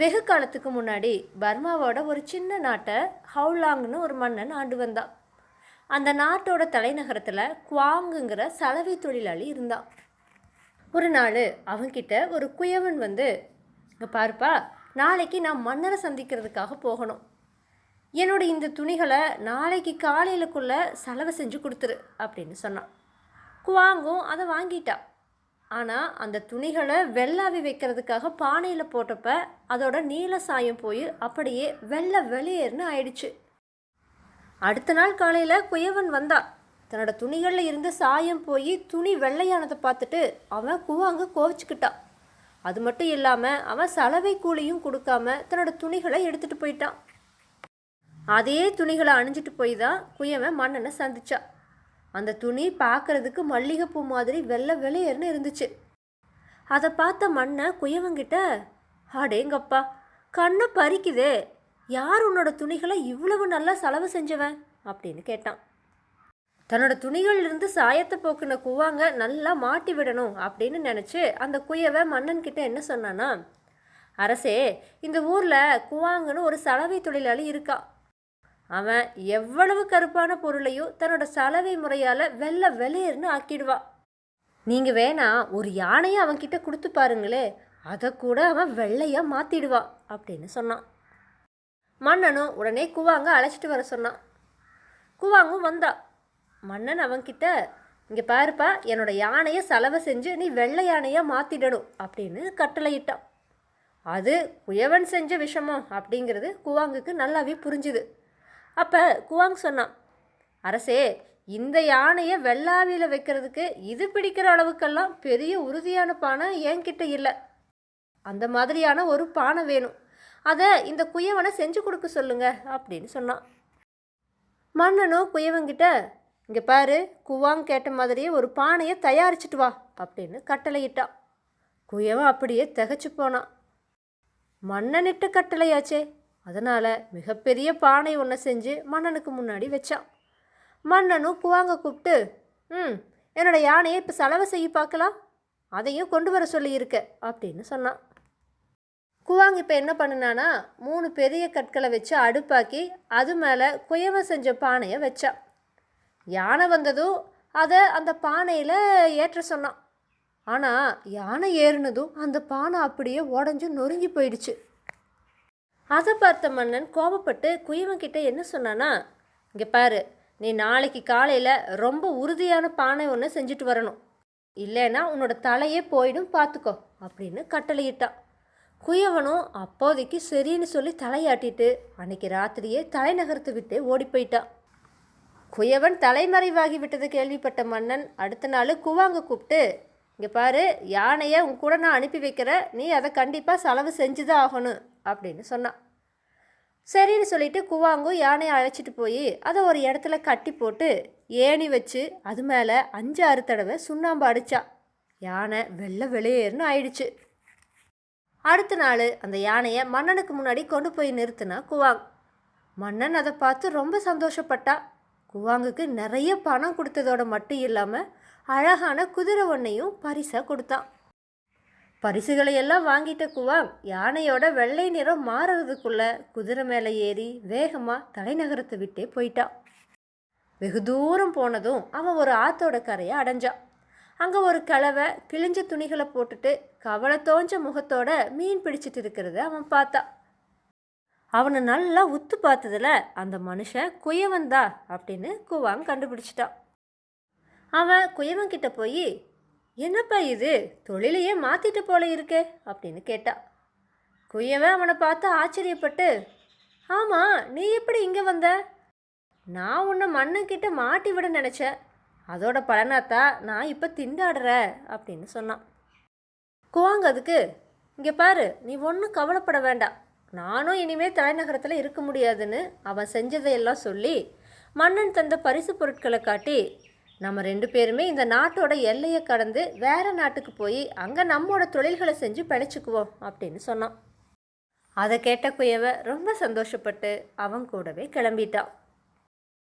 வெகு காலத்துக்கு முன்னாடி பர்மாவோட ஒரு சின்ன நாட்டை ஹவுலாங்னு ஒரு மன்னன் ஆண்டு வந்தான். அந்த நாட்டோட தலைநகரத்தில் குவாங்குங்கிற சலவை தொழிலாளி இருந்தான். ஒரு நாள் அவன்கிட்ட ஒரு குயவன் வந்து இங்கே பார்ப்பா நாளைக்கு நான் மன்னரை சந்திக்கிறதுக்காக போகணும். என்னோட இந்த துணிகளை நாளைக்கு காலையிலக்குள்ளே செலவு செஞ்சு கொடுத்துரு அப்படின்னு சொன்னான். குவாங்கும் அதை வாங்கிட்டான். ஆனால் அந்த துணிகளை வெள்ளாவி வைக்கிறதுக்காக பானையில் போட்டப்ப அதோட நீல சாயம் போய் அப்படியே வெள்ளை வெளியேறுன்னு ஆயிடுச்சு. அடுத்த நாள் காலையில் குயவன் வந்தான் தன்னோட துணிகளில் இருந்து சாயம் போய் துணி வெள்ளையானதை பார்த்துட்டு அவன் குவாங்க கோவிச்சுக்கிட்டான் அது மட்டும் இல்லாமல் அவன் சலவை கூலியும் கொடுக்காம தன்னோட துணிகளை எடுத்துகிட்டு போயிட்டான். அதே துணிகளை அணிஞ்சிட்டு போய் தான் குயவன் மன்னனை சந்திச்சான் அந்த துணி பார்க்கறதுக்கு மல்லிகைப்பூ மாதிரி வெள்ளை வெளியேறுன்னு இருந்துச்சு. அதை பார்த்த மண்ணை குயவங்கிட்ட அடேங்கப்பா கண்ணை பறிக்குதே. யார் உன்னோட துணிகளை இவ்வளவு நல்லா செலவு செஞ்சவன்? அப்படின்னு கேட்டான். தன்னோட துணிகளிலிருந்து சாயத்தை போக்குன குவாங்க நல்லா மாட்டி விடணும் அப்படின்னு நினச்சி அந்த குயவை மன்னன்கிட்ட என்ன சொன்னானா அரசே இந்த ஊரில் குவாங்கன்னு ஒரு சலவை தொழிலாளி இருக்கா. அவன் எவ்வளவு கருப்பான பொருளையும் தன்னோட சலவை முறையால் வெள்ளை வெளியேறுன்னு ஆக்கிடுவான் நீங்கள் வேணா ஒரு யானையை அவன்கிட்ட கொடுத்து பாருங்களே அதை கூட அவன் வெள்ளையாக மாற்றிடுவான் அப்படின்னு சொன்னான். மன்னனும் உடனே குவாங்க அழைச்சிட்டு வர சொன்னான். குவாங்கும் வந்தா. மன்னன் அவன்கிட்ட இங்கே பாருப்பா என்னோட யானையை செலவை செஞ்சு நீ வெள்ளை யானையாக மாற்றிடணும் அப்படின்னு கட்டளையிட்டான். அது குயவன் செஞ்ச விஷமோ அப்படிங்கிறது குவாங்குக்கு நல்லாவே புரிஞ்சுது. அப்போ குவாங் சொன்னான் அரசே இந்த யானையை வெள்ளாவியில் வைக்கிறதுக்கு இது பிடிக்கிற அளவுக்கெல்லாம் பெரிய உறுதியான பானை என்கிட்ட இல்லை. அந்த மாதிரியான ஒரு பானை வேணும். அதை இந்த குயவனை செஞ்சு கொடுக்க சொல்லுங்க அப்படின்னு சொன்னான். மன்னனும் குயவன்கிட்ட இங்கே பாரு குவாங் கேட்ட மாதிரியே ஒரு பானையை தயாரிச்சிட்டு வா அப்படின்னு கட்டளையிட்டான். குயவன் அப்படியே திகச்சு போனான். மன்னனிட்ட கட்டளையாச்சே அதனால் மிகப்பெரிய பானை ஒன்று செஞ்சு மன்னனுக்கு முன்னாடி வச்சான். மன்னனும் குவாங்க கூப்பிட்டு ம் என்னோட யானையை இப்போ செலவு செய்ய பார்க்கலாம்? அதையும் கொண்டு வர சொல்லியிருக்க அப்படின்னு சொன்னான். குவாங் இப்போ என்ன பண்ணினானா மூணு பெரிய கற்களை வச்சு அடுப்பாக்கி அது மேலே குயவை செஞ்ச பானையை வச்சான். யானை வந்ததும் அதை அந்த பானையில் ஏற்ற சொன்னான். ஆனால் யானை ஏறினதும் அந்த பானை அப்படியே உடஞ்சி நொறுங்கி போயிடுச்சு. அதை பார்த்த மன்னன் கோபப்பட்டு குயவன்கிட்ட என்ன சொன்னானா இங்கே பாரு நீ நாளைக்கு காலையில் ரொம்ப உறுதியான பானை ஒன்று செஞ்சுட்டு வரணும். இல்லைன்னா உன்னோட தலையே போயிடும் பார்த்துக்கோ அப்படின்னு கட்டளையிட்டான். குயவனும் அப்போதைக்கு சரின்னு சொல்லி தலையாட்டிட்டு அன்னைக்கு ராத்திரியே தலைநகரத்தை விட்டு ஓடி போயிட்டான். குயவன் தலைமறைவாகி விட்டது கேள்விப்பட்ட மன்னன் அடுத்த நாள் குவாங்க கூப்பிட்டு இங்கே பாரு யானையை உன் கூட நான் அனுப்பி வைக்கிறேன் நீ அதை கண்டிப்பாக செலவு செஞ்சு தான் ஆகணும் அப்படின்னு சொன்னான் சரின்னு சொல்லிட்டு குவாங்கும் யானையை அழைச்சிட்டு போய் அதை ஒரு இடத்துல கட்டி போட்டு ஏணி வச்சு அது மேலே அஞ்சு ஆறு தடவை சுண்ணாம்பு அடித்தா யானை வெள்ளை வெளியேறுன்னு ஆயிடுச்சு. அடுத்த நாள் அந்த யானையை மன்னனுக்கு முன்னாடி கொண்டு போய் நிறுத்தினா குவாங். மன்னன் அதை பார்த்து ரொம்ப சந்தோஷப்பட்டா. குவாங்குக்கு நிறைய பணம் கொடுத்ததோட மட்டும் இல்லாமல் அழகான குதிரை ஒன்றையும் பரிசாக கொடுத்தான். பரிசுகளை எல்லாம் வாங்கிட்ட குவாங் யானையோட வெள்ளை நிறம் மாறுறதுக்குள்ள குதிரை மேலே ஏறி வேகமாக தலைநகரத்தை விட்டே போயிட்டான் வெகு தூரம் போனதும் அவன் ஒரு ஆத்தோட கரையை அடைஞ்சான் அங்கே ஒரு கிழவை கிழிஞ்ச துணிகளை போட்டுட்டு கவலை தோஞ்ச முகத்தோட மீன் பிடிச்சிட்டு இருக்கிறத அவன் பார்த்தான் அவனை நல்லா உத்து பார்த்ததுல அந்த மனுஷன் குயவன்தா அப்படின்னு குவாங் கண்டுபிடிச்சிட்டான். அவன் குயவன் கிட்ட போய் என்னப்பா இது? தொழிலையே மாற்றிட்டு போல இருக்கே அப்படின்னு கேட்டான் குயவன் அவனை பார்த்து ஆச்சரியப்பட்டு ஆமாம் நீ எப்படி இங்கே வந்த? நான் உன்னை மண்ணுக்கிட்ட மாட்டி விட நினச்சேன். அதோட பலனாத்தா நான் இப்போ திண்டாடுற அப்படின்னு சொன்னான். குவாங்க அதுக்கு இங்கே பாரு நீ ஒன்றும் கவலைப்பட வேண்டாம். நானும் இனிமேல் தலைநகரத்தில் இருக்க முடியாதுன்னு அவன் செஞ்சதையெல்லாம் சொல்லி மன்னன் தந்த பரிசு பொருட்களை காட்டி நம்ம ரெண்டு பேருமே இந்த நாட்டோட எல்லையை கடந்து வேற நாட்டுக்கு போய் அங்கே நம்மோட தொழில்களை செஞ்சு பிழைச்சிக்குவோம் அப்படின்னு சொன்னான். அதை கேட்ட குயவை ரொம்ப சந்தோஷப்பட்டு அவன் கூடவே கிளம்பிட்டான்.